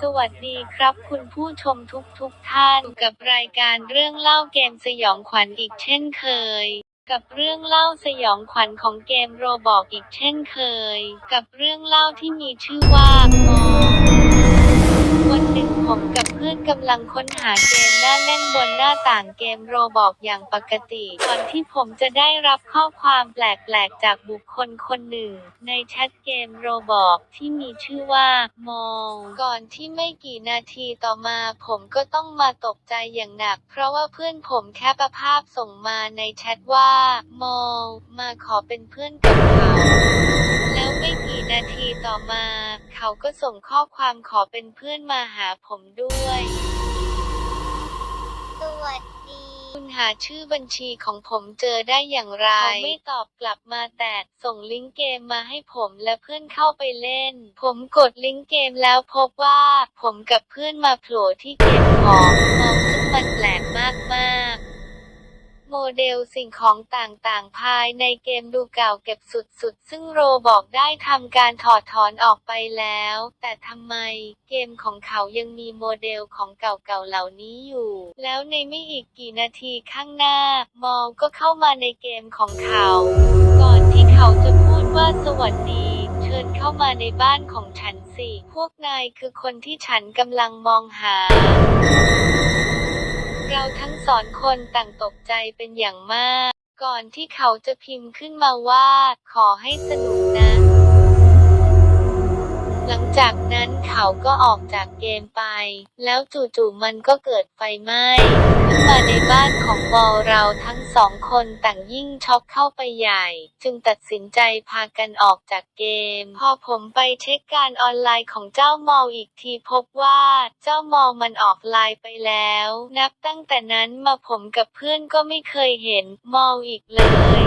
สวัสดีครับคุณผู้ชมทุกทุกๆท่านกับรายการเรื่องเล่าเกมสยองขวัญอีกเช่นเคย กับเรื่องเล่าสยองขวัญของเกมโรบอกอีกเช่นเคย กับเรื่องเล่าที่มีชื่อว่ามวั ลังค้นหาเกมน่าเล่นบนหน้าต่างเกมโรบอกอย่างปกติ ก่อนที่ผมจะได้รับข้อความแปลกๆ จากบุคคลคนหนึ่ง ในแชทเกมโรบอกที่มีชื่อว่าโมก่อนที่ไม่กี่นาทีต่อมาผมก็ต้องมาตกใจอย่างหนัก เพราะว่าเพื่อนผมแคปภาพส่งมาในแชทว่าโมมาขอเป็นเพื่อนกับเขาแล้วไม่กี่นาทีต่อมา เขาก็ส่งข้อความขอเป็นเพื่อนมาหาผมด้วย หาชื่อบัญชีของผมเจอได้อย่างไร เขาไม่ตอบกลับมาแต่ส่งลิงก์เกมมาให้ผมและเพื่อนเข้าไปเล่น ผมกดลิงก์เกมแล้วพบว่า ผมกับเพื่อนมาโผล่ที่เกมของมองซึ่งมันแปลกมากๆ เดลสิ่งของต่างๆ ภายในเกมดูเก่าเก็บสุดๆ ซึ่งโรบอกได้ทำการถอดถอนออกไปแล้ว แต่ทำไมเกมของเขายังมีโมเดลของเก่าๆ เหล่านี้อยู่ แล้วในไม่อีกกี่นาทีข้างหน้า มอลก็เข้ามาในเกมของเขา ก่อนที่เขาจะพูดว่าสวัสดีเชิญเข้ามาในบ้านของฉันสิ พวกนายคือคนที่ฉันกำลังมองหา เราทั้งสอนคนต่างตกใจเป็นอย่างมาก ก่อนที่เขาจะพิมพ์ขึ้นมาว่า ขอให้สนุกนะ หลังจากนั้นเขาก็ออกจากเกมไป แล้วจู่ๆมันก็เกิดไฟไหม้ขึ้นมาในบ้านของบอลเราทั้งสองคนต่างยิ่งช็อกเข้าไปใหญ่ จึงตัดสินใจพากันออกจากเกม พอผมไปเช็คการออนไลน์ของเจ้ามอลอีกทีพบว่าเจ้ามอลมันออกไลน์ไปแล้ว นับตั้งแต่นั้นมาผมกับเพื่อนก็ไม่เคยเห็นมอลอีกเลย